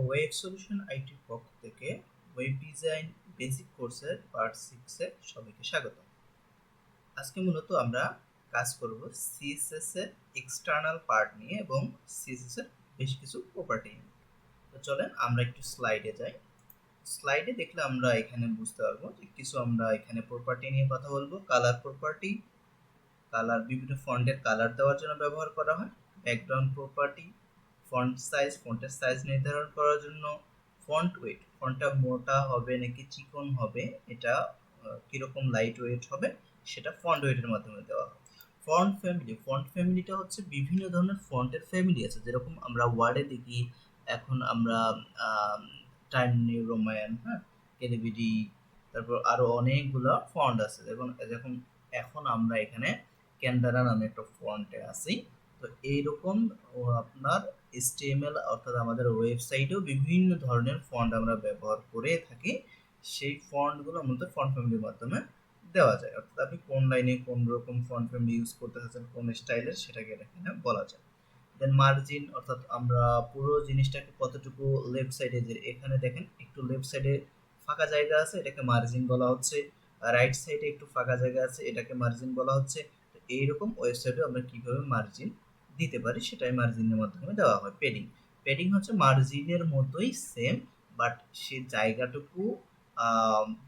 Web solution আইটির পক্ষ থেকে ওয়েব ডিজাইন বেসিক কোর্সের পার্ট সিক্সে সবাইকে স্বাগত। আজকে মূলত আমরা কাজ করব সিএসএস এর এক্সটার্নাল পার্ট নিয়ে এবং সিএসএস এর বেশ কিছু প্রপার্টি নিয়ে। তো চলেন আমরা একটু স্লাইডে যাই। স্লাইডে দেখলে আমরা এখানে বুঝতে পারব যে কিছু আমরা এখানে প্রপার্টি নিয়ে কথা বলব কালার প্রপার্টি কালার বিভিন্ন ফন্টের কালার দেওয়ার জন্য ব্যবহার করা হয় ব্যাকগ্রাউন্ড প্রপার্টি ফন্ট সাইজ ফন্টের সাইজ নির্ধারণ করার জন্য ফন্ট ওয়েট ফন্টটা মোটা হবে নাকি চিকন হবে, এটা কীরকম লাইট ওয়েট হবে, সেটা ফন্ট ওয়েটের মাধ্যমে দেওয়া হয় ফন্ট ফ্যামিলি ফন্ট ফ্যামিলিটা হচ্ছে বিভিন্ন ধরনের ফন্টের ফ্যামিলি আছে। যেরকম আমরা ওয়ার্ডে দেখি, এখন আমরা টাইম নিউ রোম্যান হ্যাঁ কেলিভিডি, তারপর আরও অনেকগুলো ফন্ট আছে। যেমন যখন এখন আমরা এখানে ক্যান্ডারা নামে একটা ফন্টে আছি। তো এইরকম আপনার এসটিএমএল অর্থাৎ আমাদের ওয়েবসাইটেও বিভিন্ন ধরনের ফন্ট আমরা ব্যবহার করে থাকি, সেই ফন্টগুলো মূলত ফন্ট ফ্যামিলির মাধ্যমে দেওয়া যায়। অর্থাৎ আপনি কোন লাইনে কোন রকম ফন্ট ফ্যামিলি ইউজ করতে চাচ্ছেন, কোন স্টাইলের সেটাকে এখানে বলা যায়। দেন মার্জিন অর্থাৎ আমরা পুরো জিনিসটাকে কতটুকু লেফট সাইডে যে এখানে দেখেন, একটু লেফট সাইডে ফাঁকা জায়গা আছে, এটাকে মার্জিন বলা হচ্ছে। রাইট সাইডে একটু ফাঁকা জায়গা আছে, এটাকে মার্জিন বলা হচ্ছে। এইরকম ওয়েবসাইটে আমরা কীভাবে মার্জিন দিতে পারি, সেটাই মার্জিনের মাধ্যমে দেওয়া হয়। পেডিং পেডিং হচ্ছে মার্জিনের মতোই সেম বাট সে জায়গাটুকু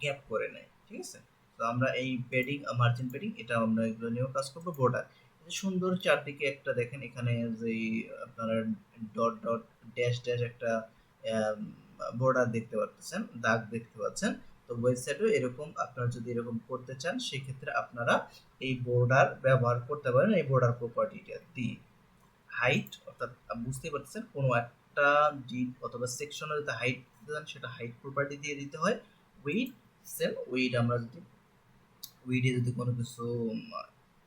গ্যাপ করে নেয়, ঠিক আছে? তো আমরা এই পেডিং মার্জিন পেডিং এটা আমরা এগুলো নিয়েও কাজ করব বর্ডার সুন্দর চারদিকে একটা দেখেন, এখানে যে আপনারা ডট ডট ড্যাশ ড্যাশ একটা বর্ডার দেখতে পাচ্ছেন, দাগ দেখতে পাচ্ছেন, তো ওয়েবসাইটেও এরকম, আপনারা যদি এরকম করতে চান, সেক্ষেত্রে আপনারা এই বর্ডার ব্যবহার করতে পারেন, এই বর্ডার প্রপার্টিটা দিয়ে। হাইট অর্থাৎ বুঝতে পারছেন কোনো একটা ডিপ অথবা সেকশনে যদি হাইট দিতে চান, সেটা হাইট প্রপার্টি দিয়ে দিতে হয়। উইড সেম উইড আমরা যদি উইডে যদি কোনো কিছু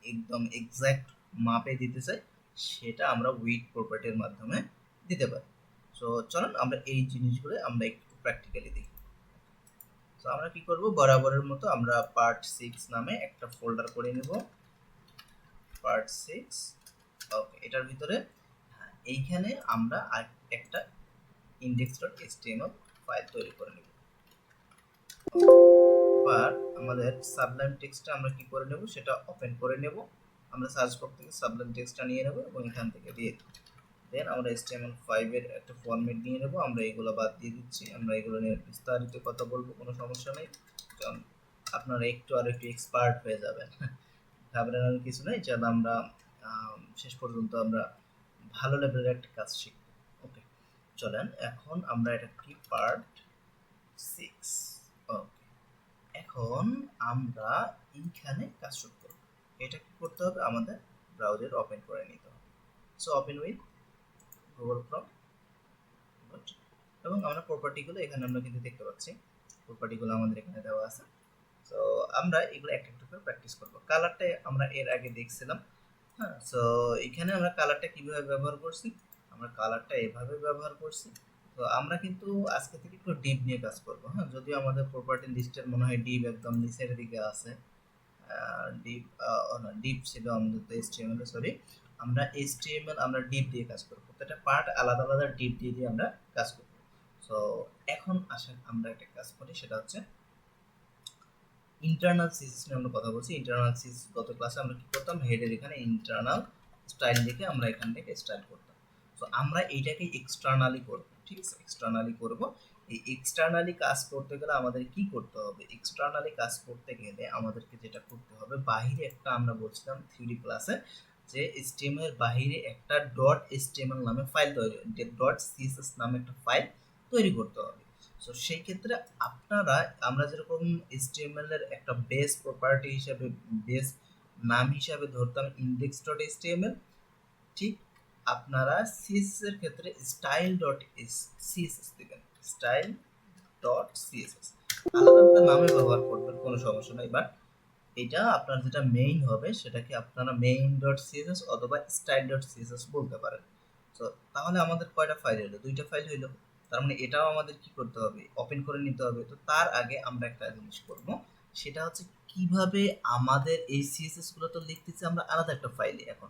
একদম এক্স্যাক্ট মাপে দিতে চাই, সেটা আমরা উইড প্রপার্টির মাধ্যমে দিতে পারি। সো চলুন আমরা এই জিনিসগুলো আমরা একটু প্র্যাকটিক্যালি দেখি। তো আমরা কি করব? বরাবরের মতো আমরা পার্ট সিক্স নামে একটা ফোল্ডার করে নেব। পার্ট সিক্স ওকে এটার ভিতরে এইখানে আমরা একটা ইন্ডেক্স ডট এসটিএমএল ফাইল তৈরি করে নেব। এবার আমাদের সাবলাইম টেক্সটটা আমরা কি করে নেব? সেটা ওপেন করে নেব। আমরা সার্চ বক্স থেকে সাবলাইম টেক্সটটা নিয়ে নেব এবং এখান থেকে দিয়ে দেন আমরা এসটিএমএল ফাইভের একটা ফরম্যাট নিয়ে নেব। আমরা এগুলো বাদ দিয়ে দিচ্ছি। আমরা এগুলো নিয়ে বিস্তারিত কথা বলব, কোনো সমস্যা নেই। কারণ আপনারা একটু আর একটু এক্সপার্ট হয়ে যাবেন। ঘাবড়ানোর কিছু নেই। যেন আমরা শেষ পর্যন্ত আমরা ভালো লেভেলের একটা কাজ শিখব। ওকে চলেন। এখন আমরা এটা কি? পার্ট সিক্স ওকে এখন আমরা এইখানে কাজ শুরু করব। এটা কি করতে হবে? আমাদের ব্রাউজার ওপেন করে নিতে হবে। সো ওপেন উইথ গুগল ক্রম এবং আমরা প্রপার্টিগুলো এখানে আমরা কিন্তু দেখতে পাচ্ছি। প্রপার্টিগুলো আমাদের এখানে দেওয়া আছে। তো আমরা এগুলো একটা একটা করে প্র্যাকটিস করব। কালারটা আমরা এর আগে দেখছিলাম। হ্যাঁ সো এখানে আমরা কালারটা কীভাবে ব্যবহার করছি? আমরা কালারটা এভাবে ব্যবহার করছি। তো আমরা কিন্তু আজকে থেকে একটু ডিপ নিয়ে কাজ করব হ্যাঁ? যদিও আমাদের প্রপার্টি লিস্টের মনে হয় ডিপ একদম নিচের দিকে আছে। ডিপ না ডিপ ছিল আমাদের তো এইচটিএমএল সরি আমরা এইচটিএমএল আমরা ডিপ দিয়ে কাজ করব। প্রত্যেকটা পার্ট আলাদা আলাদা ডিপ দিয়ে দিয়ে আমরা কাজ করব। সো এখন আসেন আমরা একটা কাজ করি, সেটা হচ্ছে ইন্টারনাল সিএসএস নিয়ে আমরা কথা বলছি। ইন্টারনাল সিএসএস গত ক্লাসে আমরা কি করতাম? হেডের এখানে ইন্টারনাল স্টাইল দেখে আমরা এখান থেকে স্টাইল করতাম। তো আমরা এইটাকে এক্সটার্নালি করব, ঠিক আছে? এক্সটার্নালি করব। এই এক্সটার্নালি কাজ করতে গেলে আমাদের কি করতে হবে? এক্সটার্নালি কাজ করতে গেলে আমাদেরকে যেটা করতে হবে, বাহিরে একটা আমরা বলছিলাম থ্রিডি ক্লাসে যে এসটিএমএল বাহিরে একটা ডট এসটিএমএল নামে ফাইল তৈরি ডট সিএসএস নামে একটা ফাইল তৈরি করতে হবে। সো সেই ক্ষেত্রে আপনারা, আমরা যেরকম এসটিএমএল এর একটা বেস প্রপার্টি হিসাবে বেস নাম হিসাবে ধরতাম ইন্ডেক্স ডট এসটিএমএল ঠিক আপনারা সিএসএস এর ক্ষেত্রে স্টাইল ডট সিএসএস দেবেন স্টাইল ডট সিএসএস আলাদা নামে ব্যবহার করবেন, কোনো সমস্যা নাই বাট এটা আপনার যেটা মেইন হবে, সেটাকে আপনারা মেইন ডট সিএসএস অথবা স্টাইল ডট সিএসএস বলতে পারেন। তো তাহলে আমাদের কয়টা ফাইল হলো দুইটা ফাইল হইল। তার মানে এটাও আমাদের কি করতে হবে? ওপেন করে নিতে হবে। তো তার আগে আমরা একটা জিনিস করব। সেটা হচ্ছে কীভাবে আমাদের এই সিএসএসগুলো তো লিখতেছি আমরা আলাদা একটা ফাইলে এখন।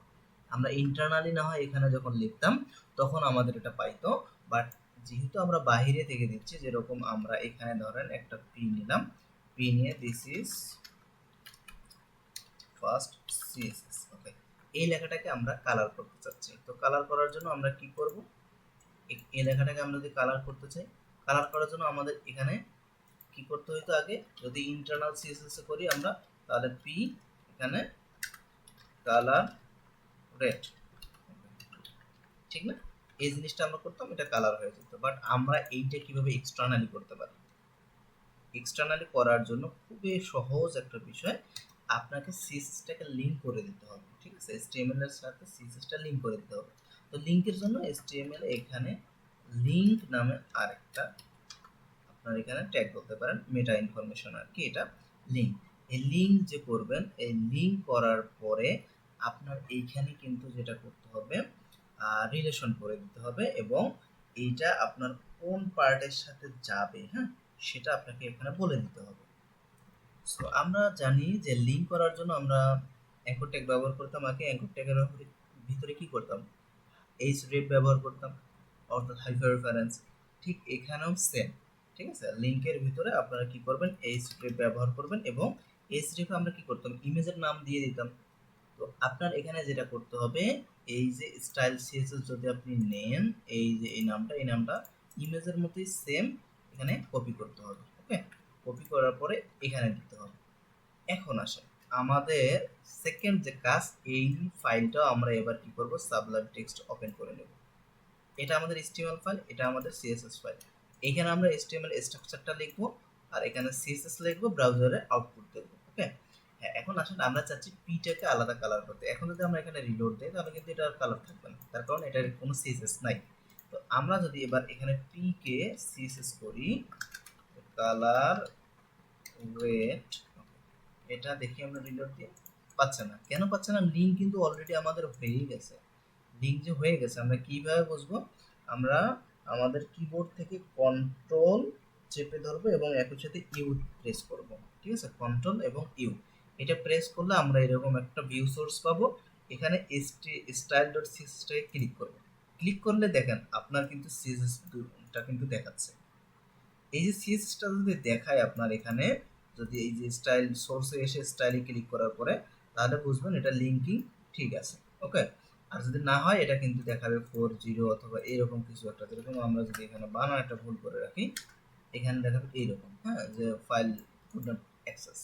আমরা ইন্টারনালি না হয় এখানে যখন লিখতাম, তখন আমাদের এটা পাইতো। বাট যেহেতু আমরা বাইরে থেকে দিচ্ছি যেরকম আমরা এখানে ধরেন একটা পি নিলাম। পি নিয়ে this is first CSS okay এই লেখাটাকে আমরা কালার করতে চাচ্ছি। তো কালার করার জন্য আমরা কি করব? এই লেখাটাকে আমরা যদি কালার করতে চাই কালার করার জন্য আমাদের এখানে কি করতে হইতো আগে? যদি ইন্টারনাল সিএসএস করি আমরা, তাহলে পি এখানে কালার রেড ঠিক না? এই জিনিসটা আমরা করতাম, এটা কালার হয়ে যেত। বাট আমরা এইটা কীভাবে এক্সটার্নালি করতে পারি? এক্সটার্নালি করার জন্য খুবই সহজ একটা বিষয়, আপনাকে সিএসএসটাকে লিংক করে দিতে হবে। ঠিক আছে? HTML এর সাথে সিএসএসটা লিংক করে দিতে হবে। তো লিংকের জন্য HTML এখানে লিংক নামে আরেকটা আপনার এখানে ট্যাগ বলতে পারেন মেটা ইনফরমেশন আর কি এটা লিংক এই লিংক যে করবেন, এই লিংক করার পরে আপনার এইখানে কিন্তু যেটা করতে হবে রিলেশন করে দিতে হবে এবং এইটা আপনার কোন পার্টের সাথে যাবে হ্যাঁ সেটা আপনাকে এখানে বলে দিতে হবে। সো আমরা জানি যে লিংক করার জন্য আমরা অ্যাঙ্কর ট্যাগ ব্যবহার করতাম, আগে অ্যাঙ্কর ট্যাগের ভিতরে কি করতাম? এইচ রেপ ব্যবহার করতাম, অর্থাৎ হাইপার রেফারেন্স ঠিক এখানেও সেম ঠিক আছে? লিঙ্কের ভিতরে আপনারা কি করবেন? এইচ রেপ ব্যবহার করবেন এবং এইচ রেপে আমরা কি করতাম? ইমেজের নাম দিয়ে দিতাম। তো আপনার এখানে যেটা করতে হবে, এই যে স্টাইল সিএসএস যদি আপনি নেন, এই যে এই নামটা এই নামটা ইমেজের মতোই সেম এখানে কপি করতে হবে ওকে কপি করার পরে এখানে দিতে হবে। এখন আসে আমাদের সেকেন্ড যে কাজ, এই ফাইলটা আমরা এবার কি করব? সাবলাইম টেক্সট ওপেন করে নেব। এটা আমাদের HTML ফাইল এটা আমাদের CSS ফাইল এখানে আমরা HTML স্ট্রাকচারটা লিখব আর এখানে CSS লিখব ব্রাউজারে আউটপুট দেব ওকে হ্যাঁ এখন আসলে আমরা চাচ্ছি পিটাকে আলাদা কালার করতে। এখন যদি আমরা এখানে রিলোড দিই, তাহলে কিন্তু এটা কালার থাকবে না। তার কারণ এটার কোনো সিএসএস নাই। তো আমরা যদি এবার এখানে পি কে সিএসএস করি কালার রেড এটা দেখি আমরা রিলোড দিয়ে পাচ্ছে না। কেন পাচ্ছে না? লিঙ্ক কিন্তু অলরেডি আমাদের হয়েই গেছে। লিঙ্ক যে হয়ে গেছে, আমরা কীভাবে বুঝব? আমরা আমাদের কিবোর্ড থেকে কন্ট্রোল চেপে ধরবো এবং একই সাথে ইউ প্রেস করব। ঠিক আছে? কন্ট্রোল এবং ইউ এটা প্রেস করলে আমরা এরকম একটা ভিউ সোর্স পাবো। এখানে স্টাইল ডট সিএসএসটাকে ক্লিক করব। ক্লিক করলে দেখেন, আপনার কিন্তু সিএসএসটা কিন্তু দেখাচ্ছে। এই যে সিএসএসটা যদি দেখায় আপনার এখানে যদি এই যে স্টাইল সোর্সে এসে স্টাইলে ক্লিক করার পরে, তাহলে বুঝবেন এটা লিঙ্কিং ঠিক আছে ওকে আর যদি না হয়, এটা কিন্তু দেখাবে ফোর জিরো অথবা এরকম কিছু একটা, যেরকম আমরা যদি এখানে বানান একটা ভুল করে রাখি, এখানে দেখাবে এইরকম হ্যাঁ? যে ফাইল কুড নট অ্যাক্সেস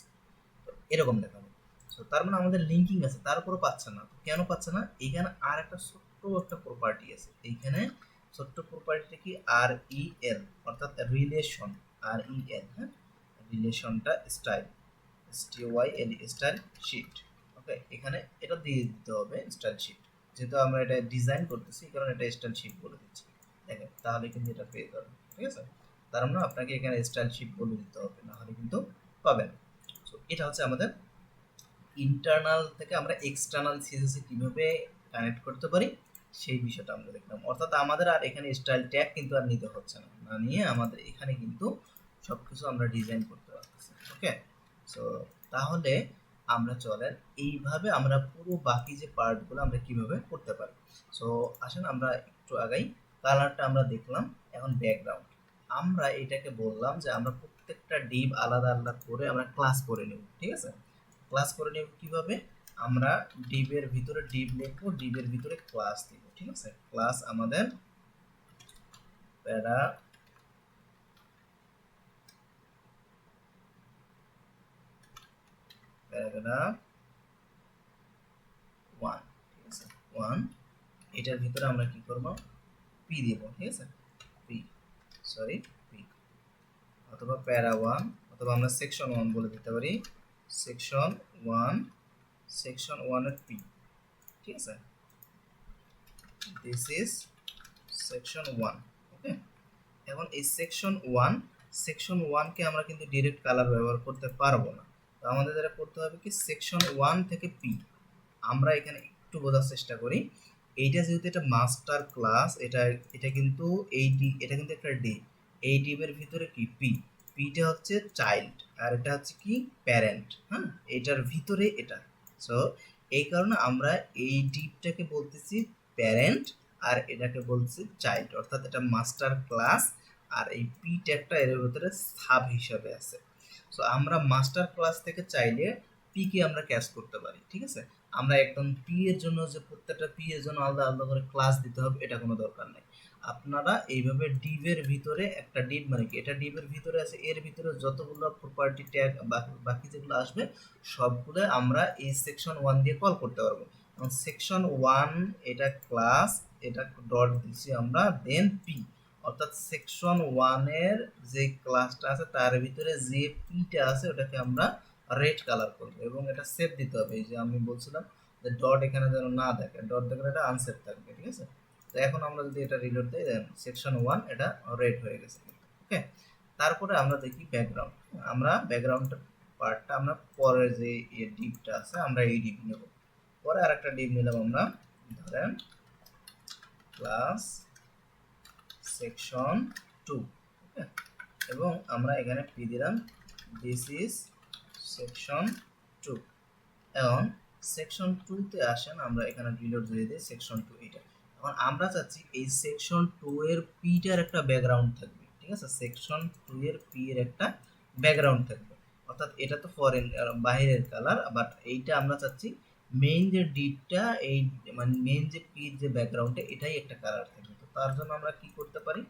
এরকম দেখাবে। সো তার মানে আমাদের লিঙ্কিং আছে তারপরও পাচ্ছে না কেন পাচ্ছে না? এখানে আর একটা ছোট্ট একটা প্রপার্টি আছে, এইখানে ছোট্ট প্রপার্টিটা কি? আর ই এল অর্থাৎ রিলেশন আর ই এল হ্যাঁ? রিলেশনটা style S T Y L style sheet okay এখানে এটা দিয়ে দিতে হবে স্টাইল শিট যেহেতু আমরা এটা ডিজাইন করতেছি কারণ এটা স্টাইল শিট বলে দিচ্ছি। দেখেন, তাহলে কিন্তু এটা পেয়ে যাবেন, ঠিক আছে? তার মানে আপনাকে এখানে স্টাইল শিট বলে দিতে হবে, না হলে কিন্তু পাবেন সো এটা হচ্ছে আমাদের ইন্টারনাল থেকে আমরা এক্সটার্নাল সিএসএস কীভাবে কানেক্ট করতে পারি, সেই বিষয়টা আমরা দেখলাম। অর্থাৎ আমাদের আর এখানে স্টাইল ট্যাগ কিন্তু আর নিতে হচ্ছে না। না নিয়ে আমাদের এখানে কিন্তু সব কিছু আমরা ডিজাইন করতে পারতেছি ওকে সো তাহলে আমরা চলেন, এইভাবে আমরা পুরো বাকি যে পার্টগুলো আমরা কীভাবে করতে পারি? সো আসেন আমরা একটু আগাই কালারটা আমরা দেখলাম, এখন ব্যাকগ্রাউন্ড আমরা এটাকে বললাম যে আমরা প্রত্যেকটা ডিপ আলাদা আলাদা করে আমরা ক্লাস করে নেব, ঠিক আছে? ক্লাস করে নেব কীভাবে? আমরা ডিবের ভিতরে ডিপ লিখব ডিবের ভিতরে ক্লাস দিব, ঠিক আছে? ক্লাস আমাদের প্যারা প্যারাগ্রাফ ওয়ান ঠিক আছে? ওয়ান এটার ভিতরে আমরা কি করব? পি দিব ঠিক আছে? পি সরি পি অথবা প্যারা ওয়ান অথবা আমরা সেকশন ওয়ান বলে দিতে পারি। সেকশন ওয়ান সেকশন ওয়ানের পি ঠিক আছে? This is section one okay এখন এই সেকশন ওয়ান সেকশন ওয়ানকে আমরা কিন্তু ডিরেক্ট কালার ব্যবহার করতে পারব না। আমাদের যেটা করতে হবে কি সেকশন ওয়ান থেকে পি আমরা এখানে একটু বোঝার চেষ্টা করি। এইটা যেহেতু এটা মাস্টার ক্লাস এটা এটা কিন্তু এই ডি এটা কিন্তু একটা ডি এই ডিমের ভিতরে কি? পি পিটা হচ্ছে চাইল্ড আর এটা হচ্ছে কি? প্যারেন্ট হ্যাঁ? এটার ভিতরে এটা। সো এই কারণে আমরা এই ডিপটাকে বলতেছি প্যারেন্ট আর এটাকে বলছি চাইল্ড অর্থাৎ এটা মাস্টার ক্লাস আর এই পিটা একটা এর ভিতরে সাব হিসাবে আছে। সো আমরা মাস্টার ক্লাস থেকে চাইলে পি কে আমরা ক্যাচ করতে পারি, ঠিক আছে? আমরা একদম পি এর জন্য যে প্রত্যেকটা পি এর জন্য আলাদা আলাদা করে ক্লাস দিতে হবে, এটা কোনো দরকার নেই। আপনারা এইভাবে ডিভের ভিতরে একটা ডিভ মানে কি? এটা ডিভের ভিতরে আছে, এর ভিতরে যতগুলো প্রপার্টি ট্যাগ বাকি যেগুলো আসবে, সবগুলো আমরা এই সেকশন ওয়ান দিয়ে কল করতে পারব। সেকশন ওয়ান এটা ক্লাস এটা ডট দিচ্ছি আমরা দেন পি অর্থাৎ সেকশন ওয়ানের যে ক্লাসটা আছে, তার ভিতরে যে পিটা আছে, ওটাকে আমরা রেড কালার করব এবং এটা সেভ দিতে হবে। এই যে আমি বলছিলাম যে ডট এখানে যেন না দেখে ডট দেখলে এটা আনসেভ থাকবে, ঠিক আছে? তো এখন আমরা যদি এটা রিলোড দিই সেকশন ওয়ান এটা রেড হয়ে গেছে। ওকে তারপরে আমরা দেখি ব্যাকগ্রাউন্ড আমরা ব্যাকগ্রাউন্ড পার্টটা আমরা পরের যে ডিপটা আছে, আমরা এই ডিপ নেব। পরে আর একটা ডিপ নিলাম আমরা, ধরেন ক্লাস সেকশন টু এবং আমরা এখানে পি দিলাম দিস ইজ সেকশন টু এবং সেকশন টুতে আসেন, আমরা এখানে রিলোড দিয়ে দিই সেকশন টু এটা এখন আমরা চাচ্ছি এই সেকশন টু এর পিটার একটা ব্যাকগ্রাউন্ড থাকবে, ঠিক আছে? সেকশন টু এর পি এর একটা ব্যাকগ্রাউন্ড থাকবে। অর্থাৎ এটা তো ফরেন বাইরের কালার বাট এইটা আমরা চাচ্ছি মেইন যে ডিটটা এই মানে মেইন যে পির যে ব্যাকগ্রাউন্ডটা এটাই একটা কালার থাকবে। তার জন্য আমরা কি করতে পারি?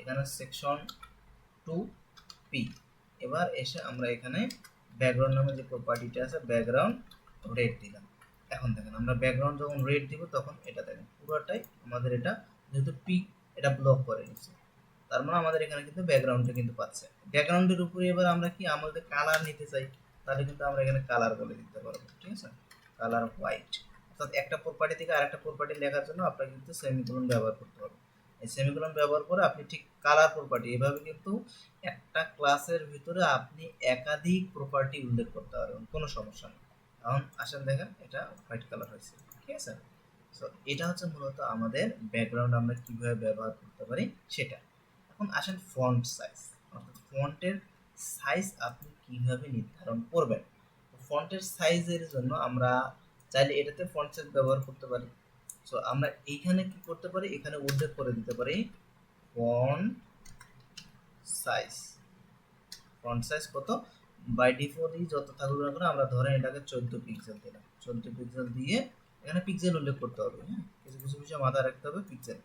এখানে সেকশন টু পি এবার এসে আমরা এখানে ব্যাকগ্রাউন্ড নামে যে প্রপার্টিটা আছে ব্যাকগ্রাউন্ড রেড দিলাম। এখন দেখেন, আমরা ব্যাকগ্রাউন্ড যখন রেড দিব, তখন এটা দেখেন, পুরোটাই আমাদের এটা যেহেতু পি এটা ব্লক করে নিচ্ছে। তার মানে আমাদের এখানে কিন্তু ব্যাকগ্রাউন্ডটা কিন্তু পাচ্ছে। ব্যাকগ্রাউন্ডের উপরে এবার আমরা কি আমাদের কালার নিতে চাই, তাহলে কিন্তু আমরা এখানে কালার বলে দিতে পারব, ঠিক আছে? কালার হোয়াইট অর্থাৎ একটা প্রপার্টি থেকে আরেকটা প্রপার্টি লেখার জন্য আপনাকে কিন্তু সেমিকোলন ব্যবহার করতে হবে এই সেমিকোলন ব্যবহার করে আপনি ঠিক কালার প্রপার্টি এভাবে কিন্তু একটা ক্লাসের ভিতরে আপনি একাধিক প্রপার্টি উল্লেখ করতে পারবেন, কোনো সমস্যা নেই। এখন আসেন দেখেন, এটা হোয়াইট কালার হয়েছে, ঠিক আছে? সো এটা হচ্ছে মূলত আমাদের ব্যাকগ্রাউন্ড আমরা কীভাবে ব্যবহার করতে পারি সেটা। এখন আসেন ফন্ট সাইজ অর্থাৎ ফন্টের সাইজ আপনি কীভাবে নির্ধারণ করবেন? ফন্টের সাইজের জন্য আমরা চাইলে এটাতে ফন্ট সাইজ ব্যবহার করতে পারি। সো আমরা এইখানে কি করতে পারি? এখানে উল্লেখ করে দিতে পারি। Font size. ফন্ট সাইজ কত? বাই ডিফল্টই যত থাকুক না কেন, আমরা ধরেন এটাকে চোদ্দ পিক্সেল দিলাম। চোদ্দ পিক্সেল দিয়ে এখানে পিক্সেল উল্লেখ করতে হবে হ্যাঁ? কিছু কিছু বিষয় মাথায় রাখতে হবে পিক্সেল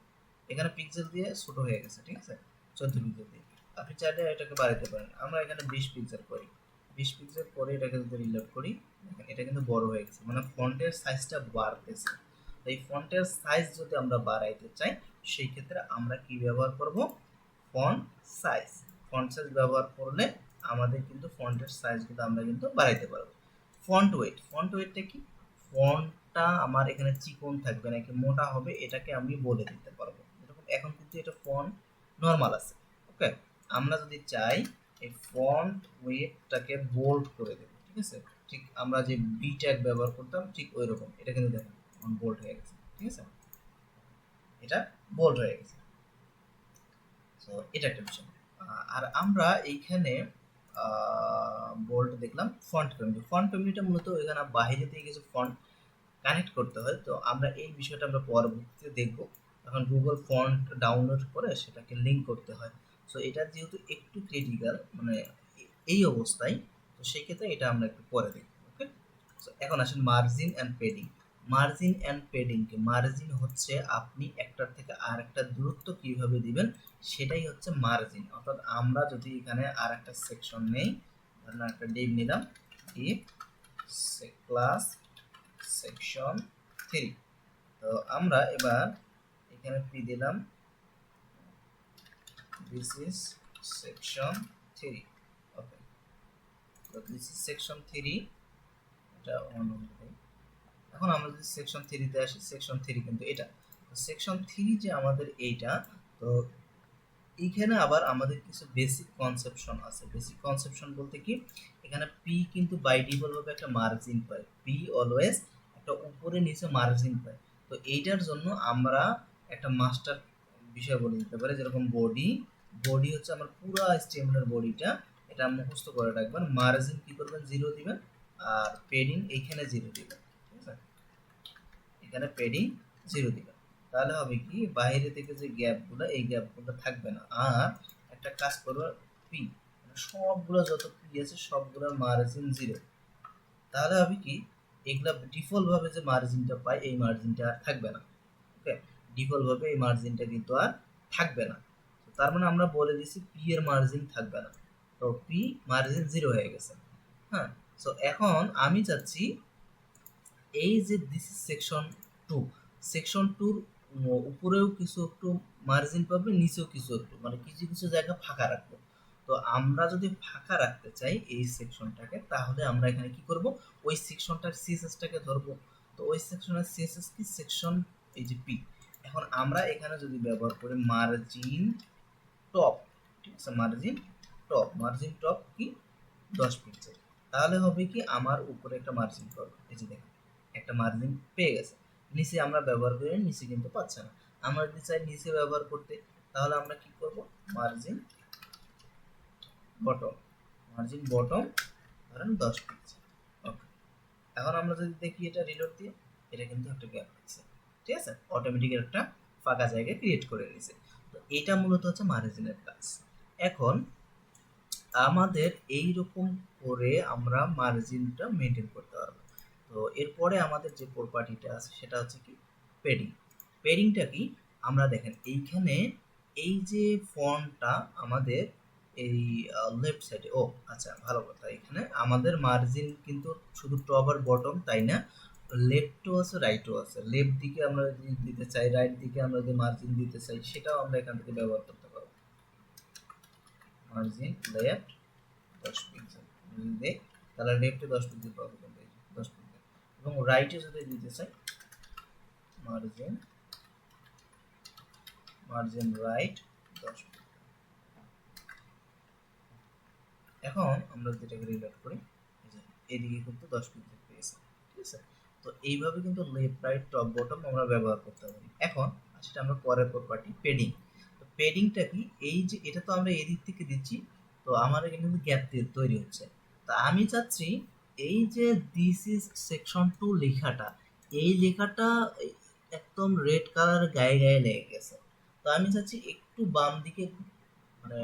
এখানে পিক্সেল দিয়ে ছোট হয়ে গেছে, ঠিক আছে? চোদ্দ পিক্সেল দিয়ে। আপনি চাইলে এটাকে বাড়াতে পারেন। আমরা এখানে বিশ পিক্সেল করি। বিশ পিক্সেল পরে এটাকে যদি রিলোড করি এটা কিন্তু বড় হয়ে গেছে। মানে ফন্টের সাইজটা বাড়তেছে। এই ফন্টের সাইজ যদি আমরা বাড়াইতে চাই, সেই ক্ষেত্রে আমরা কি ব্যবহার করব? ফন্ট সাইজ ফন্ট সাইজ ব্যবহার করলে আমাদের কিন্তু ফন্টের সাইজগুলো আমরা কিন্তু বাড়াইতে পারব। ফন্ট ওয়েট ফন্ট ওয়েটটা কি? ফন্টটা আমার এখানে চিকন থাকবে নাকি মোটা হবে এটাকে আমি বলে দিতে পারব। এরকম এখন কিন্তু এটা ফন্ট নর্মাল আছে। ওকে আমরা যদি চাই, এই ফন্ট ওয়েটটাকে বোল্ড করে দেবো। ঠিক আছে? ঠিক আমরা যে বি ট্যাগ ব্যবহার করতাম, ঠিক ওই রকম এটা কিন্তু দেখেন বোল্ড হয়ে গেছে, ঠিক আছে? এটা বোল্ড হয়ে গেছে। তো এটা একটা বিষয়। আর আমরা এইখানে বোল্ড দেখলাম ফন্ট ফ্যামিলি ফন্ট ফ্যামিলিটা মূলত এখানে বাইরে থেকে কিছু ফন্ট কানেক্ট করতে হয়। তো আমরা এই বিষয়টা আমরা পরবর্তীতে দেখব। এখন গুগল ফন্ট ডাউনলোড করে সেটাকে লিঙ্ক করতে হয়। সো এটা যেহেতু একটু ক্রিটিক্যাল মানে এই অবস্থায়, তো সেক্ষেত্রে এটা আমরা একটু পরে দেখব ওকে সো এখন আসেন margin and padding margin and পেডিংকে margin হচ্ছে আপনি একটার থেকে আর দূরত্ব কীভাবে দিবেন, সেটাই হচ্ছে মার্জিন। অর্থাৎ আমরা যদি এখানে আর একটা সেকশন নেই ধরেন একটা ডিপ নিলাম। ডিপ ক্লাস সেকশন থ্রি তো আমরা এবার এখানে পি দিলাম। This is section three okay তো দিস ইজ সেকশন থ্রি এটা অন এখন আমরা যদি সেকশন থ্রিতে আসি সেকশন থ্রি কিন্তু এটা। সেকশন থ্রি যে আমাদের এইটা, তো এইখানে আবার আমাদের কিছু বেসিক কনসেপশন আছে। বেসিক কনসেপশন বলতে কি, এখানে পি কিন্তু বাই ডিফল্ট ভাবে একটা মার্জিন পায়। পি অলওয়েজ একটা উপরে নিচে মার্জিন পায়। তো এইটার জন্য আমরা একটা মাস্টার বিষয় বলে দিতে পারি, যেরকম বডি বডি হচ্ছে আমার পুরো স্টেমিনার বডিটা এটা মুখস্থ করে রাখবেন। মার্জিন কি করবেন? জিরো দিবেন। আর পেডিং এইখানে জিরো দিবেন। এখানে পেডিং জিরো দিবেন তাহলে হবে কি, বাইরে থেকে যে গ্যাপগুলো এই গ্যাপগুলো থাকবে না। আর একটা কাজ করব পি সবগুলো যত পি আছে, সবগুলো মার্জিন জিরো তাহলে হবে কি, এগুলা ডিফল্টভাবে যে মার্জিনটা পাই এই মার্জিনটা আর থাকবে না। ওকে? ডিফল্ট ভাবে এই মার্জিনটা কিন্তু আর থাকবে না। তার মানে আমরা বলে দিছি পি এর মার্জিন থাকবে না। তো পি মার্জিন জিরো হয়ে গেছে। হ্যাঁ? সো এখন আমি চাচ্ছি, এই যে দিস সেকশন টু সেকশন টুর উপরেও কিছু একটু মার্জিন পাবে, নিচেও কিছু একটু মানে কিছু কিছু জায়গা ফাঁকা রাখব। তো আমরা যদি ফাঁকা রাখতে চাই এই সেকশনটাকে তাহলে আমরা এখানে কি করব? ওই সেকশনটার সিএসএসটাকে ধরবো। তো ওই সেকশনের সিএসএস কি? সেকশন এই যে পি এখন আমরা এখানে যদি ব্যবহার করি মার্জিন টপ ঠিক আছে? মার্জিন টপ মার্জিন টপ কি? দশ পিক্সেল তাহলে হবে কি? আমার উপরে একটা মার্জিন পাবো এই যে দেখেন, একটা মার্জিন পেয়ে গেছে। নিচে আমরা ব্যবহার করি, নিচে কিন্তু পাচ্ছে না। আমরা যদি চাই নিচে ব্যবহার করতে, তাহলে আমরা কি করব? মার্জিন বটম মার্জিন বটম ধরেন দশ পিক্সেল ওকে এখন আমরা যদি দেখি এটা রিলোড দিয়ে, এটা কিন্তু একটা গ্যাপ আছে ঠিক আছে? অটোমেটিক একটা ফাঁকা জায়গা ক্রিয়েট করে নিছে তো এটা মূলত হচ্ছে মার্জিনের কাজ। এখন আমাদের এই রকম করে আমরা মার্জিনটা মেনটেন করতে পারব। তো এরপরে আমাদের যে প্রপার্টিটা আছে, সেটা হচ্ছে কি? পেডিং পেডিংটা কি? আমরা দেখেন, এইখানে এই যে ফন্টটা আমাদের এই লেফট সাইডে ও আচ্ছা ভালো কথা, এখানে আমাদের মার্জিন কিন্তু শুধু টপ আর বটম তাই না? লেফটও আছে রাইটও আছে। লেফট দিকে আমরা যদি দিতে চাই রাইট দিকে আমরা যদি মার্জিন দিতে চাই, সেটাও আমরা এখান থেকে ব্যবহার করতে পারব। মার্জিন লেফট দশ পিক্সেল। তাহলে লেফটে দশ পিক্সেল পাবো কিন্তু এই যে দশ পিক্সেল এবং রাইটে যদি দিতে চাই মার্জিন মার্জিন রাইট দশ এখন আমরা যেটাকে রিলেট করি এদিকে কিন্তু দশ পিক্সেল পেয়েছে, ঠিক আছে? তো এইভাবে কিন্তু লেফট রাইট টপ বটম আমরা ব্যবহার করতে পারি। এখন সেটা আমরা পরের প্রপার্টি পেডিং তো পেডিংটা কি? এই যে এটা তো আমরা এদিক থেকে দিচ্ছি, তো আমার এখানে কিন্তু গ্যাপ তৈরি হচ্ছে। তা আমি চাচ্ছি এই যে দিস ইজ সেকশন টু লেখাটা, এই লেখাটা একদম রেড কালার গায়ে গায়ে লেগে গেছে। তো আমি চাচ্ছি একটু বাম দিকে মানে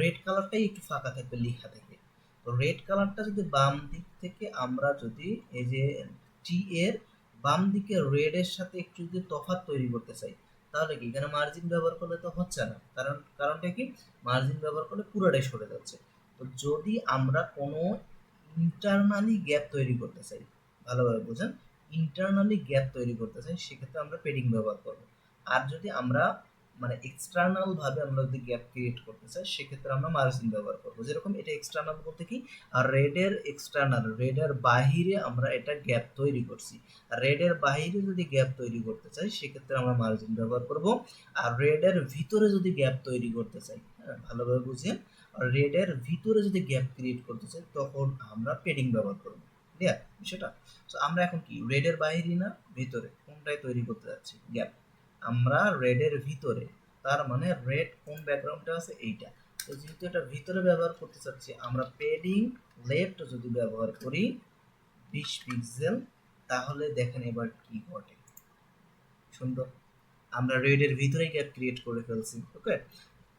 রেড কালারটাই একটু ফাঁকা থাকবে, লেখা থেকে তো রেড কালারটা যদি বাম দিক থেকে আমরা যদি এই যে টি এর বাম দিকে রেড এর সাথে একটু যদি তফাৎ তৈরি করতে চাই, তাহলে কি? এখানে মার্জিন ব্যবহার করলে তো হচ্ছে না। কারণ, কারণটা কি? মার্জিন ব্যবহার করলে পুরোটাই সরে যাচ্ছে। তো যদি আমরা কোনো ইন্টারনালি গ্যাপ তৈরি করতে চাই। ভালোভাবে বোঝেন। ইন্টারনালি গ্যাপ তৈরি করতে চাই, সেক্ষেত্রে আমরা পেডিং ব্যবহার করব। আর যদি আমরা মানে এক্সটার্নাল ভাবে আমরা যদি গ্যাপ ক্রিয়েট করতে চাই, সেক্ষেত্রে আমরা মার্জিন ব্যবহার করব। যেরকম এটা এক্সটার্নাল বলতে কি রেডের এক্সটার্নাল রেডের বাহিরে আমরা এটা গ্যাপ তৈরি করছি। রেডের বাহিরে যদি গ্যাপ তৈরি করতে চাই, সেক্ষেত্রে আমরা মার্জিন ব্যবহার করব। আর রেডের ভিতরে যদি গ্যাপ তৈরি করতে চাই হ্যাঁ ভালোভাবে আর রেডের ভিতরে যদি গ্যাপ ক্রিয়েট করতে চাই, তখন আমরা পেডিং ব্যবহার করব। ক্লিয়ার বিষয়টা? তো আমরা এখন কি? রেডের বাইরে না, ভিতরে? কোনটাই তৈরি করতে যাচ্ছি? গ্যাপ আমরা রেডের ভিতরে, তার মানে রেড কোন ব্যাকগ্রাউন্ডটা আছে? এইটা। তো, যেহেতু এটা ভিতরে ব্যবহার করতে চাচ্ছি, আমরা পেডিং লেফট যদি ব্যবহার করি, বিশ পিক্সেল তাহলে দেখেন এবার কি ঘটে। সুন্দর আমরা রেডের ভিতরে গ্যাপ ক্রিয়েট করে ফেলছি ওকে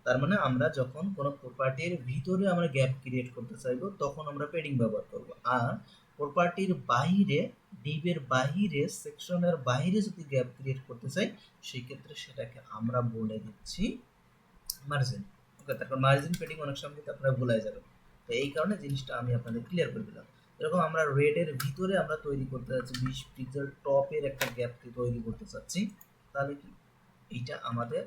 তার মানে আমরা যখন কোনো প্রপার্টির ভিতরে আমরা গ্যাপ ক্রিয়েট করতে চাইব, তখন আমরা পেডিং ব্যবহার করব। আর প্রপার্টির বাইরে ডিবের বাহিরে সেকশনের বাইরে যদি গ্যাপ ক্রিয়েট করতে চাই, সেই ক্ষেত্রে সেটাকে আমরা বলে দিচ্ছি মার্জিন ওকে তারপর মার্জিন পেডিং অনেক সময় কিন্তু আপনারা ভুলাই যাবেন। তো এই কারণে জিনিসটা আমি আপনাদের ক্লিয়ার করে দিলাম। এরকম আমরা রেডের ভিতরে আমরা তৈরি করতে যাচ্ছি, বিশ পিক্সেল টপের একটা গ্যাপ তৈরি করতে চাচ্ছি, তাহলে কি? এইটা আমাদের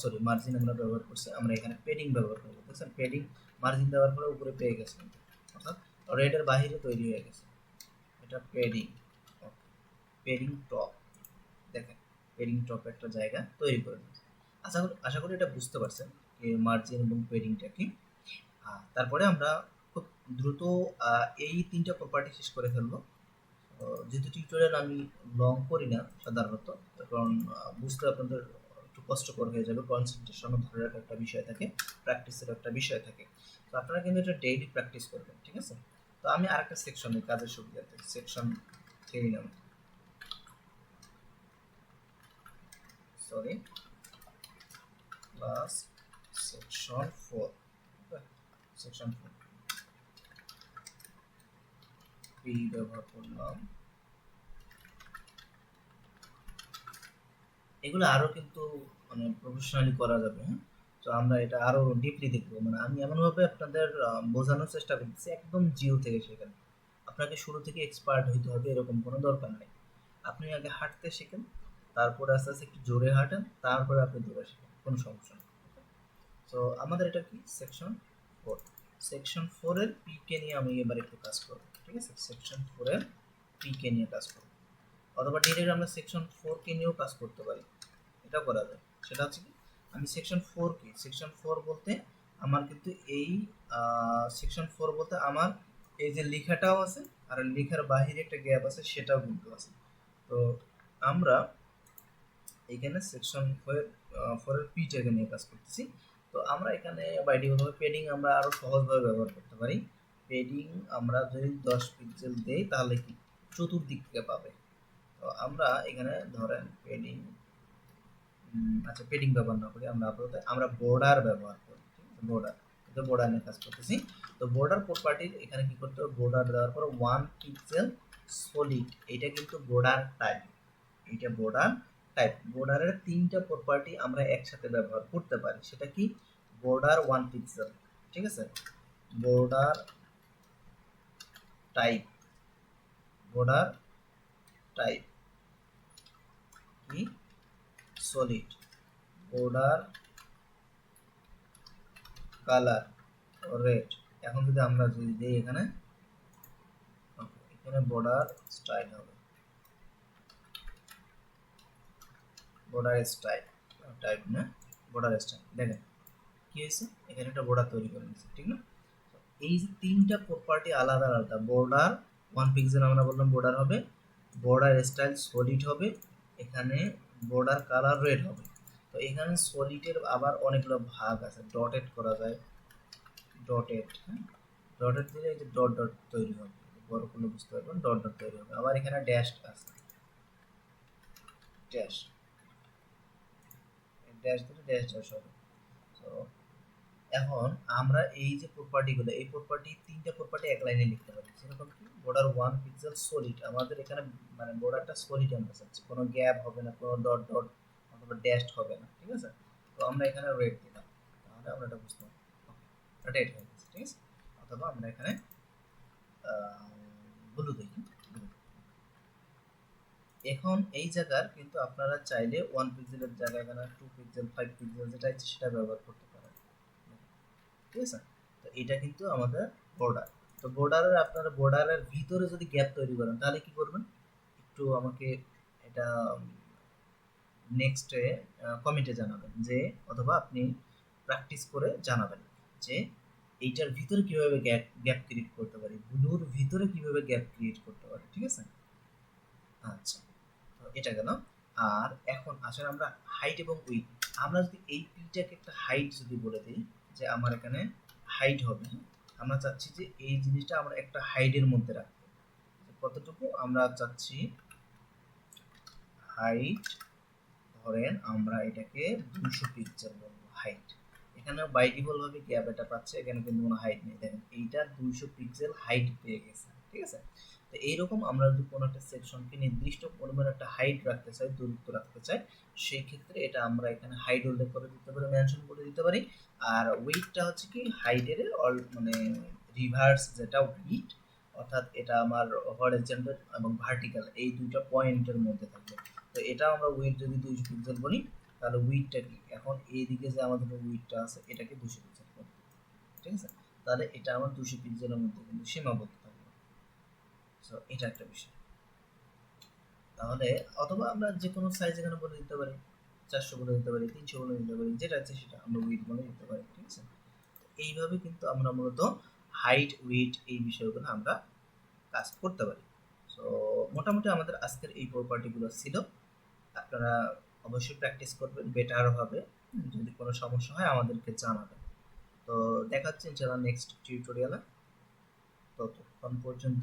সরি মার্জিন আমরা ব্যবহার করছি, আমরা এখানে পেডিং ব্যবহার করব দেখছেন পেডিং মার্জিন দেওয়ার করে উপরে পেয়ে গেছে, অর্থাৎ রেডের বাহিরে তৈরি হয়ে গেছে। এটা পেডিং পেডিং টপ দেখেন পেডিং টপ একটা জায়গা তৈরি করে দিয়েছে আশা করি আশা করি এটা বুঝতে পারছেন যে মার্জিন এবং পেডিংটা কি তারপরে আমরা খুব দ্রুত এই তিনটা প্রপার্টি শেষ করে ফেলব। যেহেতু টিউটোরিয়াল আমি লং করি না, সাধারণত, কারণ বুঝতে আপনাদের কষ্টকর হয়ে যাবে। কনসেন্ট্রেশনও ধরে রাখার একটা বিষয় থাকে প্র্যাকটিসের একটা বিষয় থাকে। তো আপনারা কিন্তু এটা ডেইলি প্র্যাকটিস করবেন, ঠিক আছে? তো আমি আরেকটা সেকশনে কাজের সুবিধাতে সেকশন থ্রি নাম। Sorry plus section four section four P ব্যবহার করলাম। এগুলো আরও কিন্তু মানে প্রফেশনালি করা যাবে হ্যাঁ? তো আমরা এটা আরও ডিপলি দেখব। মানে আমি এমনভাবে আপনাদের বোঝানোর চেষ্টা করতেছি, একদম জিরো থেকে শেখেন। আপনাকে শুরু থেকে এক্সপার্ট হইতে হবে এরকম কোনো দরকার নেই। আপনি আগে হাঁটতে শেখেন, তারপরে আস্তে আস্তে একটু জোরে হাঁটেন, তারপরে আপনি দৌড়ে শেখেন, কোনো সমস্যা নেই। তো আমাদের এটা কি? সেকশন ফোর সেকশন ফোরের পিকে নিয়ে আমি এবার একটু কাজ করব, ঠিক আছে? সেকশন ফোরের পিকে নিয়ে কাজ করব। অথবা ডিরেক্ট আমরা সেকশন ফোর কে নিয়েও কাজ করতে পারি। এটা করা যায়। সেটা হচ্ছে কি, আমি সেকশন ফোর কি সেকশন ফোর বলতে আমার কিন্তু এই সেকশন ফোর বলতে আমার এই যে লেখাটাও আছে আর লেখার বাহিরে একটা গ্যাপ আছে, সেটাও কিন্তু আছে। তো আমরা এখানে সেকশন ফোর ফোরের পিটাকে নিয়ে কাজ করতেছি। তো আমরা এখানে বাইডিভাবে পেডিং আমরা আরও সহজভাবে ব্যবহার করতে পারি। পেডিং আমরা যদি দশ পিক্সেল দেই, তাহলে কি চতুর্দিক থেকে পাবে। তো আমরা এখানে ধরেন পেডিং আচ্ছা পেডিং ব্যবহার না করি আমরা আপাতত আমরা বর্ডার ব্যবহার করি বর্ডার তো বর্ডার নিয়ে কাজ করতেছি। তো বর্ডার প্রপার্টির এখানে কি করতে হবে? বর্ডার দেওয়ার পর ওয়ান পিক্সেল সলিড এটা কিন্তু বর্ডার টাইপ এটা বর্ডার টাইপ বর্ডারের তিনটা প্রপার্টি আমরা একসাথে ব্যবহার করতে পারি। সেটা কি? বর্ডার ওয়ান পিক্সেল ঠিক আছে? বর্ডার টাইপ বর্ডার টাইপ কি? সলিড বর্ডার কালার রেড এখন যদি আমরা যদি দিই এখানে এখানে বর্ডার স্টাইল হবে। বর্ডার স্টাইল টাইপ না বর্ডার স্টাইল দেখেন, কি হয়েছে? এখানে একটা বর্ডার তৈরি করে নিয়েছে, ঠিক না? এই যে তিনটা প্রপার্টি আলাদা আলাদা বর্ডার ওয়ান পিক্সেল আমরা বললাম বর্ডার হবে বর্ডার স্টাইল সলিড হবে, এখানে বর্ডার কালার রেড হবে। তো এখানে সলিডের আবার অনেকগুলো ভাগ আছে ডটেড করা যায়। ডটেড হ্যাঁ? ডটেড দিলে এই যে ডট ডট তৈরি হবে। বড় কোনো বুঝতে পারবেন ডট ডট তৈরি হবে। আবার এখানে ড্যাশ আছে। ড্যাশ ড্যাশ দিলে ড্যাশ ড্যাশ হবে। তো এখন আমরা এই যে প্রপার্টিগুলো এই প্রপার্টি তিনটা প্রপার্টি এক লাইনে লিখতে পারি। যেরকম কি? বর্ডার ওয়ান পিক্সেল সলিড আমাদের এখানে মানে বর্ডারটা সলিড আমরা চাচ্ছি। কোনো গ্যাপ হবে না, কোনো ডট ডট অথবা ড্যাশড হবে না, ঠিক আছে? তো আমরা এখানে রেড দিলাম। তাহলে আমরা এটা বুঝতে পারব। রেড হয়ে গেছে, ঠিক আছে? অথবা আমরা এখানে ব্লু দেখি। এখন এই জায়গার কিন্তু আপনারা চাইলে ওয়ান পিক্সেলের জায়গায় এখানে টু পিক্সেল ফাইভ পিক্সেল যেটা ইচ্ছে সেটা ব্যবহার করতে পারেন। ঠিক আছে? তো এটা কিন্তু আমাদের বর্ডার তো বর্ডারের আপনারা বর্ডারের ভিতরে যদি গ্যাপ তৈরি করেন, তাহলে কি করবেন? একটু আমাকে এটা নেক্সটে কমেন্টে জানাবেন যে, অথবা আপনি প্র্যাকটিস করে জানাবেন যে, এইটার ভিতরে কীভাবে গ্যাপ গ্যাপ ক্রিয়েট করতে পারি? ব্লুর ভিতরে কীভাবে গ্যাপ ক্রিয়েট করতে পারি? ঠিক আছে? আচ্ছা তো এটা গেল। আর এখন আসলে আমরা হাইট এবং উইথ আমরা যদি এই পিটাকে একটা হাইট যদি বলে দিই, যে আমার এখানে হাইট হবে আমরা চাচ্ছি যে এই জিনিসটা আমরা একটা হাইটের মধ্যে রাখতে কতটুকু আমরা চাচ্ছি? হাইট ধরেন আমরা এটাকে দুশো পিক্সেল বলব হাইট এখানে বাই ডিফল্ট ভাবে গ্যাপ এটা পাচ্ছে? এখানে কিন্তু কোনো হাইট নেই। দেখেন, এইটা দুইশো পিক্সেল হাইট পেয়ে গেছে, ঠিক আছে? তো এইরকম আমরা যদি কোনো একটা সেকশনকে নির্দিষ্ট পরিমাণ একটা হাইট রাখতে চাই, দূরত্ব রাখতে চাই সেই ক্ষেত্রে এটা আমরা এখানে হাইট উল্লেখ করে দিতে পারি মেনশন করে দিতে পারি। আর ওয়েটটা হচ্ছে কি হাইটের অল মানে রিভার্স যেটা উইট অর্থাৎ এটা আমার হরিজন্টাল এবং ভার্টিক্যাল এই দুইটা পয়েন্টের মধ্যে থাকবে। তো এটা আমরা ওয়েট যদি দুইশো পিক্সেল বলি তাহলে উইটটা কি? এখন এইদিকে যে আমাদের উইটটা আছে, এটাকে দুশো পিক্সেল করবে ঠিক আছে? তাহলে এটা আমার দুশো পিক্সেলের মধ্যে কিন্তু সীমাবদ্ধ। সো এটা একটা বিষয়। তাহলে অথবা আমরা যে কোনো সাইজ এখানে বলে দিতে পারি, চারশো বলে দিতে পারি, তিনশো বলে দিতে পারি, যেটা আছে সেটা আমরা উইট বলে দিতে পারি, ঠিক আছে? এইভাবে কিন্তু আমরা মূলত হাইট উইট এই বিষয়গুলো আমরা কাজ করতে পারি। সো মোটামুটি আমাদের আজকের এই প্রপার্টিগুলো ছিল। আপনারা অবশ্যই প্র্যাকটিস করবেন বেটার হবে। যদি কোনো সমস্যা হয় আমাদেরকে জানাবেন। তো দেখা হচ্ছে নেক্সট টিউটোরিয়ালে ততক্ষণ পর্যন্ত